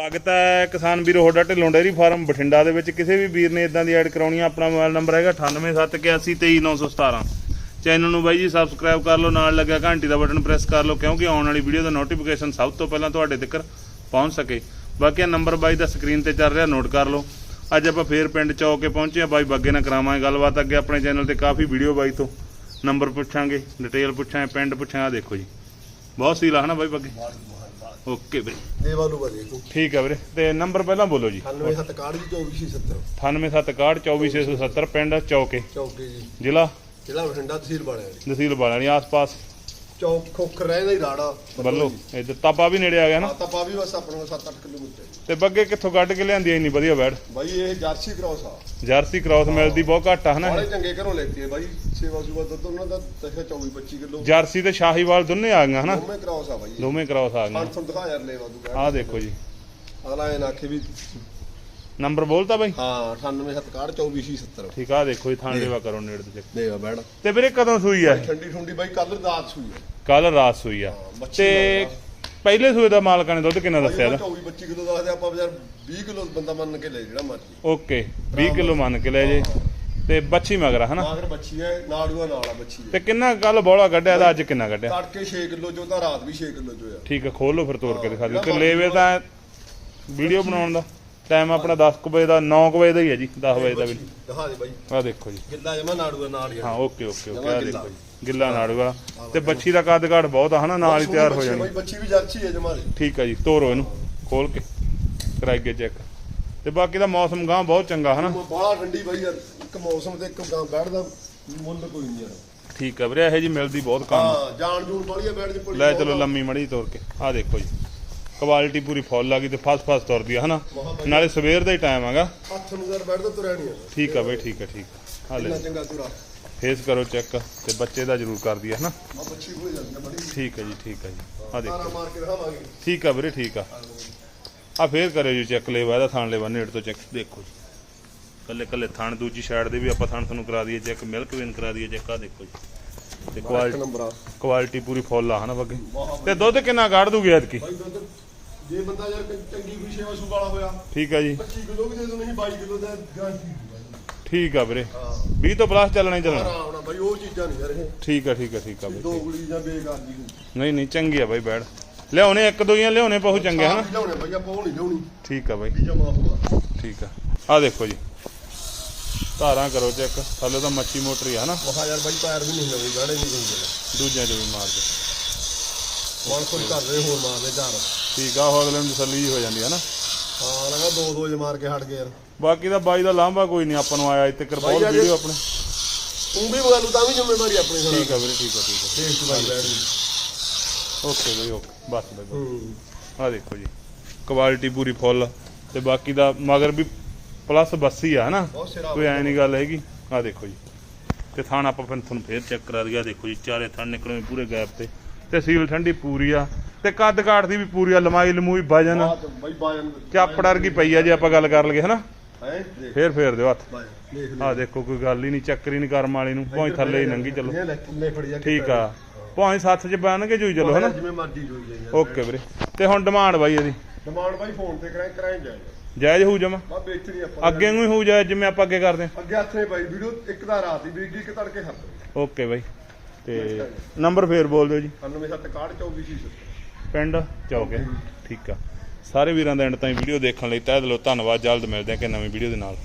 ਸਵਾਗਤ ਹੈ ਕਿਸਾਨ ਵੀਰੋ ਹੋਡਾ ਢਿੱਲੋਂ ਡੇਅਰੀ ਫਾਰਮ ਬਠਿੰਡਾ ਦੇ ਵਿੱਚ। ਕਿਸੇ ਵੀ ਵੀਰ ਨੇ ਇਦਾਂ ਦੀ ਐਡ ਕਰਾਉਣੀ ਆ, ਆਪਣਾ ਮੋਬਾਈਲ ਨੰਬਰ ਹੈਗਾ 9871823917 ਚੈਨਲ ਨੂੰ ਬਾਈ ਜੀ ਸਬਸਕ੍ਰਾਈਬ ਕਰ ਲਓ, ਨਾਲ ਲੱਗਿਆ ਘੰਟੀ ਦਾ ਬਟਨ ਪ੍ਰੈਸ ਕਰ ਲਓ, ਕਿਉਂਕਿ ਆਉਣ ਵਾਲੀ ਵੀਡੀਓ ਦਾ ਨੋਟੀਫਿਕੇਸ਼ਨ ਸਭ ਤੋਂ ਪਹਿਲਾਂ ਤੁਹਾਡੇ ਤੱਕ ਪਹੁੰਚ ਸਕੇ। ਬਾਕੀ ਨੰਬਰ ਬਾਈ ਦਾ ਸਕਰੀਨ ਤੇ ਚੱਲ ਰਿਹਾ ਨੋਟ ਕਰ ਲਓ। ਅੱਜ ਆਪਾਂ ਫੇਰ ਪਿੰਡ ਚੌਕ ਕੇ ਪਹੁੰਚੇ ਆ, ਬਾਈ ਬੱਗੇ ਨਾਲ ਕਰਾਵਾਂਗੇ ਗੱਲਬਾਤ। ਅੱਗੇ ਆਪਣੇ ਚੈਨਲ ਤੇ ਕਾਫੀ ਵੀਡੀਓ ਬਾਈ ਤੋਂ ਨੰਬਰ ਪੁੱਛਾਂਗੇ ਡਿਟੇਲ ਪੁੱਛਾਂਗੇ ਪਿੰਡ ਪੁੱਛਾਂਗੇ ਦੇਖੋ ਜੀ। ਬਹੁਤ ਸੀਲਾ ਹਨਾ ਬਾਈ ਬੱਗੇ? ਓਕੇ ਵੀਰੇ। ਇਹ ਵਾਲੂ ਤੂੰ। ਠੀਕ ਹੈ ਵੀਰੇ। ਤੇ ਨੰਬਰ ਪਹਿਲਾਂ ਬੋਲੋ ਜੀ। 97 ਹੱਤ ਕਾੜੀ 2470 9871242470 ਪਿੰਡ ਚੌਕੇ। ਚੌਕੇ ਜੀ। ਜ਼ਿਲ੍ਹਾ ਜ਼ਿਲ੍ਹਾ ਬਠਿੰਡਾ ਤਹਿਸੀਲ ਵਾਲਿਆਂ ਤਹਿਸੀਲ ਬਾਲਾਣੀ ਆਸ-ਪਾਸ। ਚੌਕ ਖੋਖਰ ਰਹਿੰਦਾ ਹੀ ਰਾੜਾ ਬੱਲੋ ਇੱਧਰ ਤਾਪਾ ਵੀ ਨੇੜੇ ਆ ਗਿਆ ਨਾ। ਆ ਤਾਂ ਪਾ ਵੀ ਬਸ ਆਪਣੇ 7-8 ਕਿਲੋਮੀਟਰ। ਤੇ ਬੱਗੇ ਕਿੱਥੋਂ ਕੱਢ ਕੇ ਲਿਆਂਦੀ ਇੰਨੀ ਵਧੀਆ ਬੈੜ? ਬਾਈ ਇਹ ਜਰਸੀ ਕ੍ਰਾਸ ਆ। ਜਰਸੀ ਕ੍ਰਾਸ ਮਿਲਦੀ ਬਹੁਤ ਘੱਟ ਆ ਹਨਾ ਬੜੇ ਚੰਗੇ ਘਰੋਂ ਲੈਤੀ ਹੈ ਬਾਈ ਸੇਵਾ ਸੁਵਾ ਦੁੱਧ ਉਹਨਾਂ ਦਾ ਤਖਾ 24-25 ਕਿਲੋ। ਜਰਸੀ ਤੇ ਸ਼ਾਹੀਵਾਲ ਦੋਨੇ ਆ ਗਈਆਂ ਹਨਾ? ਦੋਵੇਂ ਕ੍ਰਾਸ ਆ ਬਾਈ। ਦੋਵੇਂ ਕ੍ਰਾਸ ਆ ਗਈਆਂ। ਪੰਜ ਸੌ ਦਿਖਾ ਯਾਰ ਲੈ ਵਾਦੂ ਕਹਿ ਆਹ ਦੇਖੋ ਜੀ। ਅਗਲਾ ਇਹ ਆਖੇ ਵੀ ਨੰਬਰ ਬੋਲਤਾ ਬਾਈ? ਹਾਂ 98 ਹੱਤ ਕਾੜ 2470 ਠੀਕ ਆ ਦੇਖੋ ਜੀ ਥਾਂ ਦੇਵਾ ਕਰੋ ਨੇੜੇ ਤੇ ਦੇ ਆ ਬੈੜ ਤੇ ਵੀਰੇ ਕਦੋਂ ਸੂਈ ਆ? ਠੰਡੀ ਠੰਡੀ ਬਾਈ ਕੱਲ ਰਾਤ ਸੂਈ ਹੈ ਕੱਲ ਰਾਤ ਸੂਈ ਆ। ਤੇ। ਪਹਿਲੇ ਸੂਏ ਦਾ ਮਾਲਕਾਂ ਨੇ ਦੁੱਧ ਕਿੰਨਾ ਦੱਸਿਆ ਇਹਦਾ? 24-25 ਕਿਲੋ ਦੱਸਦੇ ਆਪਾਂ ਬਾਜ਼ਾਰ 20 ਕਿਲੋ ਬੰਦਾ ਮੰਨ ਕੇ ਲੈ ਜਿਹੜਾ ਮਰਜ਼ੀ। ਓਕੇ 20 ਕਿਲੋ ਮੰਨ ਕੇ ਲੈ ਜੇ। ਤੇ ਬੱਚੀ ਮਗਰਾ ਹਨਾ? ਮਾਗਰ ਬੱਚੀ ਹੈ ਨਾੜੂਆ ਨਾਲ ਆ ਬੱਚੀ ਤੇ ਕਿੰਨਾ ਕੱਲ ਬੋਲਾ ਕੱਢਿਆ ਤਾਂ ਅੱਜ ਕਿੰਨਾ ਕੱਢਿਆ? ਤੜਕੇ 6 ਕਿਲੋ ਚੋਂ ਤਾਂ ਰਾਤ ਵੀ 6 ਕਿਲੋ ਚੋਂ ਆ। ਠੀਕ ਹੈ ਖੋਲ ਲਓ ਫਿਰ ਤੋੜ ਕੇ ਦਿਖਾ ਦਿਓ। ਤੇ ਲੇਵੇ ਤਾਂ ਵੀਡੀਓ ਬਣਾਉਣ ਦਾ। ਟਾਈਮ ਆਪਣਾ 10 ਕੁ ਵਜੇ ਦਾ 9 ਕੁ ਵਜੇ ਦਾ ਹੀ ਹੈ ਜੀ 10 ਵਜੇ ਦਾ ਵੀ। ਦਿਖਾ ਦੇ ਬਾਈ। ਆਹ ਦੇਖੋ ਜੀ। ਗਿੱਲਾ ਜਮਾ ਨਾੜੂਆ ਨਾਲ ਹੀ ਆ। ਹਾਂ ਓਕੇ ਓਕੇ ਓਕੇ ਗਿੱਲਾ। ਦੇਖੋ ਜੀ। ਗਿੱਲਾ ਨਾੜੂਗਾ ਤੇ ਬੱਚੀ ਦਾ ਕੱਦ ਘਾਟ ਬਹੁਤ ਆ ਹਨਾ ਨਾਲ ਹੀ ਤਿਆਰ ਹੋ ਜਾਣੀ। ਬੱਚੀ ਵੀ ਜਰਸੀ ਹੈ ਜਮਾ ਦੀ। ਠੀਕ ਹੈ ਜੀ ਤੋਰੋ ਇਹਨੂੰ ਖੋਲ ਕੇ ਕਰਾਈਏ ਚੈੱਕ। ਤੇ ਬਾਕੀ ਦਾ ਮੌਸਮ ਗਾਂ ਬਹੁਤ ਚੰਗਾ ਹਨਾ। ਬਾਹਲਾ ਠੰਡੀ ਬਾਈ ਯਾਰ ਇੱਕ ਮੌਸਮ ਤੇ ਇੱਕ ਗਾਂ ਬੈਠਦਾ ਮੁੱਲ ਕੋਈ ਨਹੀਂ ਯਾਰ। ਠੀਕ ਹੈ ਵੀਰੇ ਇਹੋ ਜੀ ਮਿਲਦੀ ਬਹੁਤ ਕੰਮ ਹਾਂ ਜਾਣ ਜੂਣ ਵਾਲੀ ਆ ਬੈਠ ਜੇ ਲੈ ਚਲੋ ਲੰਮੀ ਮੜੀ ਤੋਰ ਕੇ ਆਹ ਦੇਖੋ ਜੀ। ਕੁਆਲਿਟੀ ਪੂਰੀ ਫੁੱਲ ਆ ਗਈ ਤੇ ਫਸ ਫਸ ਤੁਰਦੀ ਆ ਹਨਾ? ਨਾਲੇ ਸਵੇਰ ਦਾ ਹੀ ਟਾਈਮ ਹੈਗਾ। ਹੱਥ ਨੂੰ ਯਾਰ ਬੈਠਦਾ ਤੁਰਿਆ ਨਹੀਂ ਆ। ਠੀਕ ਆ ਬਈ ਠੀਕ ਆ ਠੀਕ ਆ। ਆ ਲੈ। ਇੰਨਾ ਚੰਗਾ ਤੁਰਾ ਫੇਸ ਕਰੋ ਚੈੱਕ ਤੇ ਬੱਚੇ ਦਾ ਜ਼ਰੂਰ ਕਰਦੀ ਹੈ ਹਨਾ? ਆ ਬੱਚੀ ਹੋ ਜਾਂਦੀ ਆ ਬੜੀ। ਠੀਕ ਹੈ ਜੀ ਠੀਕ ਹੈ ਜੀ। ਆ ਦੇਖੋ। ਮਾਰ ਕੇ ਦਿਖਾਵਾਂਗੇ। ਠੀਕ ਆ ਵੀਰੇ ਠੀਕ ਆ। ਆ ਫੇਰ ਕਰਿਓ ਜੀ ਚੈੱਕ ਲੈਵਾ ਇਹਦਾ ਥਾਣ ਲੈਵਾ ਨੇੜ ਤੋਂ ਚੈੱਕ ਦੇਖੋ ਜੀ। ਕੱਲੇ ਕੱਲੇ ਥਾਣ ਦੂਜੀ ਸਾਈਡ ਦੇ ਵੀ ਆਪਾਂ ਥਾਣ ਤੁਹਾਨੂੰ ਕਰਾ ਦਈਏ ਚੈੱਕ ਮਿਲਕ ਵੇਨ ਕਰਾ ਦਈਏ ਚੈੱਕ ਆ ਦੇਖੋ ਜੀ। ਤੇ ਕੁਆਲਿਟੀ ਆ। ਪੂਰੀ ਫੁੱਲ ਆ ਹਨਾ ਬੱਗੇ ਤੇ ਦੁੱਧ ਕਿੰਨਾ ਕੱਢ ਦੂਗੀ ਐਤਕੀ? ਬਾਈ ਦੁੱਧ ਜੇ ਬੰਦਾ ਯਾਰ ਕੋਈ ਚੰਗੀ ਕੋਈ ਸੇਵਾ ਸੂ ਵਾਲਾ ਹੋਇਆ ਠੀਕ ਆ ਜੀ। 25 ਕਿਲੋ ਵੀ ਦੇ ਦੋ ਨਹੀਂ 22 ਕਿਲੋ ਦਾ ਗਾਰੰਟੀ ਠੀਕ ਆ ਵੀਰੇ। ਹਾਂ। 20 ਤੋਂ ਪਲੱਸ ਚੱਲਣਾ ਹੀ ਚੱਲਣਾ। ਆਰਾਮ ਨਾਲ ਬਾਈ ਉਹ ਚੀਜ਼ਾਂ ਨਹੀਂ ਯਾਰ ਇਹ। ਠੀਕ ਆ ਠੀਕ ਆ ਠੀਕ ਆ ਬਈ ਦੋ ਗੁਲੀ ਜਾਂ ਬੇਕਾਰ ਦੀ ਹੁੰਦੀ ਨਹੀਂ ਨਹੀਂ ਚੰਗੀ ਆ ਬਾਈ ਬੈੜ ਲਿਆਉਣੇ ਇੱਕ ਦੋ ਹੀ ਲਿਆਉਣੇ ਬਹੁਤ ਚੰਗੇ ਹਨਾ? ਲਿਆਉਣੇ ਬਾਈ ਆਪਾਂ ਉਹ ਨਹੀਂ ਲਿਆਉਣੀ। ਠੀਕ ਆ ਬਾਈ। ਵੀ ਜਮਾ ਹੋਆ ਠੀਕ ਆ। ਆ ਦੇਖੋ ਜੀ। ਧਾਰਾਂ ਕਰੋ ਚੈੱਕ। ਥੱਲੇ ਤਾਂ ਮੱਛੀ ਮੋਟਰ ਹੀ ਆ ਹਨਾ? ਮਹਾ ਯਾਰ ਬਾਈ ਪੈਰ ਵੀ ਨਹੀਂ ਨਵੇਂ ਗਾੜੇ ਨਹੀਂ ਗਏ ਦੂਜਿਆਂ ਚ ਵੀ ਮਾਰ ਦੇ ਕੋਈ ਕਰ ਰਹੇ ਹੋਰ ਮਾਰਦੇ ਘਰ ਠੀਕ ਆ ਉਹ ਅਗਲੇ ਨੂੰ ਤਸੱਲੀ ਹੋ ਜਾਂਦੀ ਹੈ ਨਾ। ਹਾਂ ਲਗਾ ਦੋ ਦੋ ਜੇ ਮਾਰ ਕੇ ਹਟ ਗਏ ਯਾਰ। ਬਾਕੀ ਦਾ ਬਾਈ ਦਾ ਲਾਂਭਾ ਕੋਈ ਨਹੀਂ ਆਪਾਂ ਨੂੰ ਆਇਆ ਇੱਥੇ ਬਾਈ ਅੱਜ- ਵੀਡੀਓ ਆਪਣੇ। ਤੂੰ ਵੀ ਮੰਗਾ ਲੂ ਤਾਂ ਵੀ ਜ਼ਿੰਮੇਵਾਰੀ ਆਪਣੀ ਸੁਣਾ ਠੀਕ ਆ ਵੀਰੇ ਠੀਕ ਆ ਠੀਕ ਆ। ਟੇਸਟ ਬਾਈ ਬੈਠ ਗਈ ਓਕੇ ਬਈ ਓਕੇ। ਬਸ ਬਈ। ਹੂੰ। ਆਹ ਦੇਖੋ ਜੀ ਕੁਆਲਿਟੀ ਪੂਰੀ ਫੁੱਲ ਤੇ ਬਾਕੀ ਦਾ ਮਗਰ ਵੀ ਪਲੱਸ ਬੱਸੀ ਆ ਹਨਾ? ਬਹੁਤ ਸਿਰਾ ਕੋਈ ਐ ਨਹੀਂ ਗੱਲ ਹੈਗੀ। ਆਹ ਦੇਖੋ ਜੀ। ਤੇ ਥਾਣ ਆਪਾਂ ਫਿਰ ਤੁਹਾਨੂੰ ਫੇਰ ਚੈੱਕ ਕਰਾ ਆਹ ਦੇਖੋ ਜੀ ਚਾਰੇ ਥਾਣ ਨਿਕਲਵੇਂ ਪੂਰੇ ਗੈਪ ਤੇ। ਤੇ ਸੀਲ ਠੰਡੀ ਪੂਰੀ ਆ। ਤੇ ਕੱਦ ਕਾਠ ਦੀ ਵੀ ਪੂਰੀ ਆ ਲਮਾਈ ਲਮੂਈ ਵਜਨ। ਬਾਈ ਚਾਪੜ ਵਰਗੀ ਪਈ ਆ ਜੇ ਆਪਾਂ ਗੱਲ ਕਰ ਲਈਏ ਹਨਾ? ਹੈ? ਫੇਰ ਫੇਰ ਦਿਓ ਹੱਥ। ਬਾਜਨ ਦੇਖ ਕੋਈ ਗੱਲ ਹੀ ਨਹੀਂ ਚੱਕਰੀ ਨਹੀਂ ਕਰਮ ਵਾਲੀ ਨੂੰ। ਭਾਵੇਂ ਥੱਲੇ ਹੀ ਨੰਗੀ ਚਲੋ। ਠੀਕ ਆ। ਭਾਵੇਂ ਸੱਤ ਚ ਬਣ ਕੇ ਜੂਈ ਚਲੋ ਹਨਾ? ਜਿਵੇਂ ਮਰਜ਼ੀ ਜੋਈ ਓਕੇ ਵੀਰੇ। ਤੇ ਹੁਣ ਡਿਮਾਂਡ ਬਾਈ ਇਹਦੀ। ਡਿਮਾਂਡ ਬਾਈ ਫੋਨ ਤੇ ਕਰਾਈ ਕਰਾਈ ਜਾਏਗਾ ਜਾਇਜ਼ ਹੋਊ ਜਮਾ? ਬਾ ਵੇਚਣੀ ਆਪਾਂ। ਅੱਗੇ ਨੂੰ ਹੀ ਹੋਊ ਜਾਇਜ਼ ਜਿਵੇਂ ਆਪਾਂ ਅੱਗੇ ਕਰਦੇ ਅੱਗੇ ਹੱਥ ਬਾਈ ਵੀਡੀਓ ਇੱਕ ਦਾ ਰਾਤ ਦੀ ਵੀਗੀ ਇੱਕ ਤੜਕੇ ਹੱਥ ਓਕੇ ਬਾਈ। ਤੇ ਨੰਬਰ ਫੇਰ ਬੋਲ ਦਿਓ ਜੀ। 9761 ਪਿੰਡ ਚੌਕੇ ਠੀਕ ਆ। ਸਾਰੇ ਵੀਰਾਂ ਦਾ ਐਂਡ ਤਾਈਂ ਵੀਡੀਓ ਦੇਖਣ ਲਈ ਤਹਿ ਦਿਲੋਂ ਧੰਨਵਾਦ। ਜਲਦ ਮਿਲਦੇ ਹਾਂ ਕਿ ਨਵੀਂ ਵੀਡੀਓ ਦੇ ਨਾਲ।